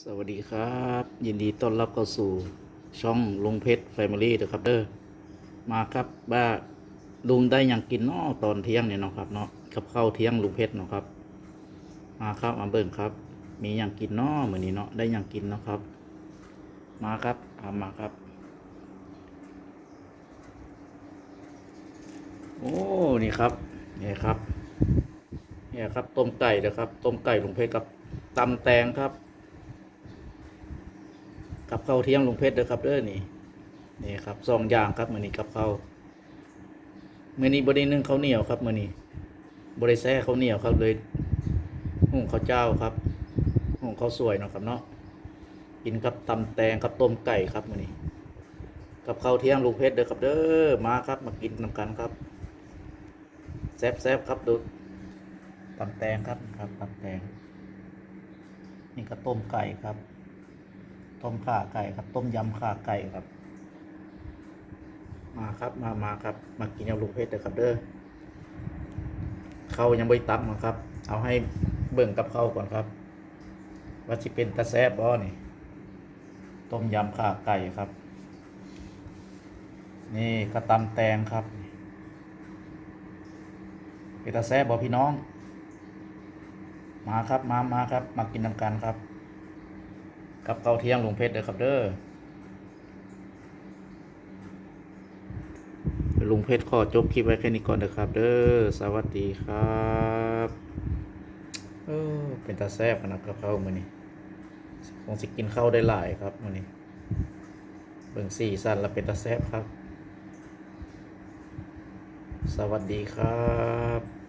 สวัสดีครับ ยินดีต้อนรับเข้าสู่ช่องลุงเพชรแฟมิลี่นะครับเด้อมาครับว่าลุงได้ยังกินเนาะตอนเที่ยงเนี่ยเนาะครับเนาะกับข้าวเที่ยงลุงเพชรเนาะครับ มาครับมาเบิ่งครับ มียังกินเนาะมื้อนนี้เนาะได้ยังกินเนาะครับ มาครับอามาครับ โอ้นี่ครับนี่ครับเนี่ยครับต้มไก่นะครับต้มไก่ลุงเพชรกับตำแตงครับ กับเข้าเที่ยงลุงเพชรเด้อครับเด้อนี่นี่ครับสองอย่างครับมือนี้กับเข้าวมื้อนี้บ่ได้นึ่งข้าวเหนียวครับมือนี้บ่ได้แซ่ข้าวเหนียวครับเลยหุงข้าวเจ้าครับหุงข้าวสวยเนาะครับเนาะกินกับตำแตงกับต้มไก่ครับมือนี้ กับข้าวเที่ยงลุงเพชรเด้อครับเด้อมาครับมากินนำกันครับแซ่บๆครับดูตำแตงครับครับตำแตงนี่ก็ต้มไก่ครับ ต้มข่าไก่ครับ ต้มยำข่าไก่ครับ มาครับมามาครับ มากินยำลุงเพชรเด้อครับเด้อเขายังไม่ตักมาครับ เอาให้เบิ่งกับเขาก่อนครับ ว่าสิเป็นตะแซบบ่นี่ ต้มยำข่าไก่ครับ นี่กระตำแตงครับเป็นตะแซบบ่พี่น้อง มาครับมามาครับ มากินนำกันครับ กับข้าเที่ยงลุงเพชรเด้อครับเด้อลุงเพชรขอจบคลิปไว้แค่นี้ก่อนเด้อครับ เด้อสวัสดีครับเออเป็นตาแซ่บนาดกับเข้ามือนี้คงสิกินข้าวได้หลายครับมือนี้เบิ่งสี่สันแล้วเป็นตาแซ่บครับ สวัสดีครับ